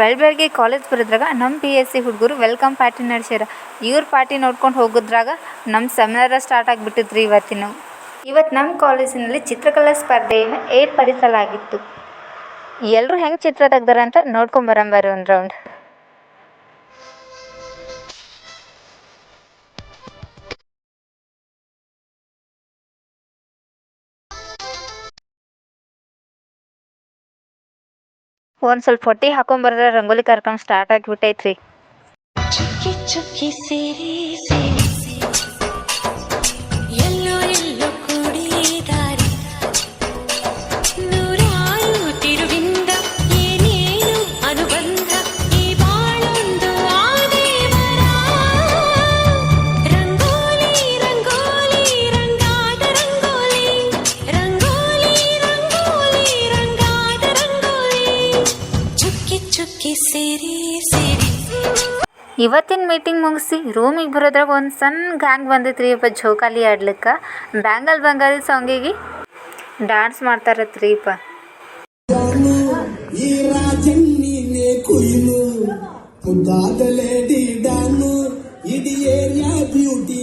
ಬೆಳ ಬೆಳಗ್ಗೆ ಕಾಲೇಜ್ ಬರೋದ್ರಾಗ ನಮ್ಮ ಪಿ ಎಸ್ ಸಿ ಹುಡುಗರು ವೆಲ್ಕಮ್ ಪಾರ್ಟಿ ನಡೆಸ್ಯಾರ. ಇವ್ರ ಪಾರ್ಟಿ ನೋಡ್ಕೊಂಡು ಹೋಗೋದ್ರಾಗ ನಮ್ಮ ಸೆಮಿನಾರ ಸ್ಟಾರ್ಟ್ ಆಗಿಬಿಟ್ಟಿದ್ರಿ ಇವತ್ತಿನ. ಇವತ್ತು ನಮ್ಮ ಕಾಲೇಜಿನಲ್ಲಿ ಚಿತ್ರಕಲಾ ಸ್ಪರ್ಧೆಯನ್ನು ಏರ್ಪಡಿಸಲಾಗಿತ್ತು. ಎಲ್ಲರೂ ಹೆಂಗೆ ಚಿತ್ರ ತೆಗ್ದಾರ ಅಂತ ನೋಡ್ಕೊಂಬರಂಬಾರ ಒಂದು ರೌಂಡ್ ಒಂದು ಸ್ವಲ್ಪ ಹೊಟ್ಟೆ ಹಾಕೊಂಬರ್ರೆ ರಂಗೋಲಿ ಕಾರ್ಯಕ್ರಮ ಸ್ಟಾರ್ಟ್ ಆಗಿಬಿಟ್ಟೈತ್ರಿ. ಚುಕ್ಕಿ ಚುಕ್ಕಿ ಸೇರಿ. ಇವತ್ತಿನ ಮೀಟಿಂಗ್ ಮುಗಿಸಿ ರೂಮಿಗೆ ಬರೋದ್ರಾಗ ಒಂದು ಸಣ್ಣ ಗ್ಯಾಂಗ್ ಬಂದೈತ್ರಿ ಅಪ್ಪ ಜೋಕಾಲಿ ಆಡ್ಲಿಕ್ಕೆ. ಬ್ಯಾಂಗಲ್ ಬಂಗಾರಿ ಸಾಂಗಿಗೆ ಡ್ಯಾನ್ಸ್ ಮಾಡ್ತಾರತ್ರಿ ಇಪ್ಪ. ಕುಯ್ನು ಲೇಡಿ ಡಾನು ಇದು ಏರಿಯಾ ಬ್ಯೂಟಿ